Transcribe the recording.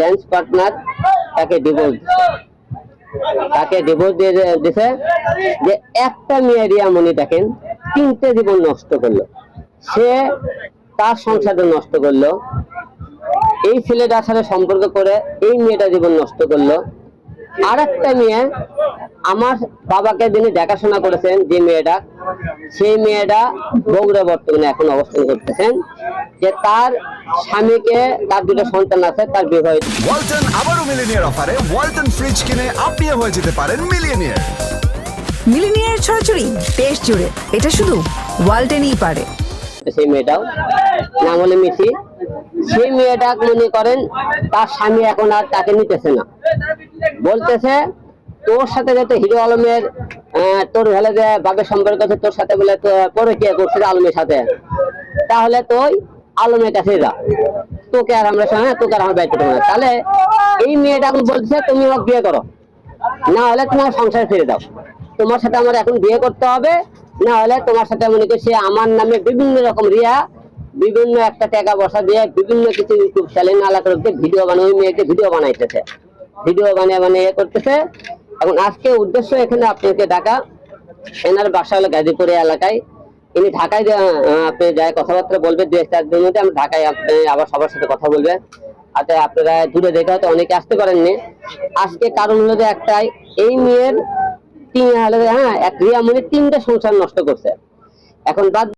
Dance partner তাকে divorce তাকে divorce দিয়ে দিছে যে একটা মেয়ে দেখেন তিনটে জীবন নষ্ট করল। সে তার সংসারে নষ্ট করল। এই ছেলেটার সাথে সম্পর্ক করে এই মেয়েটা জীবন নষ্ট করল। আর একটা মেয়ে আমার বাবাকে যিনি দেখাশোনা করেছেন যে মেয়েটা সেই মেয়েটা বগুড়া বর্তমানে এখন অবস্থান করতেছেন যে তার স্বামীকে তার দুটো সন্তান আছে তার ওয়ালটন আবারও মিলিনিয়ার অফারে ওয়ালটন ফ্রিজ কিনে আপনিও হয়ে যেতে পারেন মিলিয়নিয়ার মিলিনিয়ার ছড়াছড়ি দেশ জুড়ে এটা শুধু ওয়ালটেনই পারে। সেই মেয়েটাও নাম হলো মিঠি। সেই মেয়েটা মনে করেন তার স্বামী এখন আর তাকে নিতেছে না। বলতেছে তোর সাথে যাতে হিরো আলমের তোর ভেলে যে বাপের সম্পর্ক আছে, তোর সাথে বলে পরে কে আলমের সাথে। তাহলে তুই আলমের কাছে যা। তোকে আর আমরা হ্যাঁ তোকে আর আমার দায়িত্ব না। তাহলে এই মেয়েটা এখন বলছে, তুমি আমাকে বিয়ে করো। না হলে তোমার সংসার ফিরে দাও তোমার সাথে আমার এখন বিয়ে করতে হবে। না হলে তোমার সাথে মনে করছি আমার নামে বিভিন্ন রকম রিয়া, বিভিন্ন একটা টাকা বসা দিয়ে বিভিন্ন কিছু ইউটিউব চ্যানেল আলাদা ভিডিও বানিয়ে। ওই মেয়েকে ভিডিও বানাইতেছে। ভিডিও বানিয়ে বানিয়ে করতেছে। এখন আজকে উদ্দেশ্য এখানে আপনাকে ডাকা এনার বাসা হলো গাজীপুরে এলাকায়। ইনি ঢাকায় আপনি যাই কথাবার্তা বলবে দু এক চার মধ্যে আমি ঢাকায় আপনি আবার সবার সাথে কথা বলবে আচ্ছা আপনারা দূরে দেখে হয়তো অনেকে আসতে পারেননি। আজকে কারণ হলো যে একটাই, এই মেয়ের তিন হ্যাঁ এক রিয়া মনে তিনটা সংসার নষ্ট করছে। এখন বাদ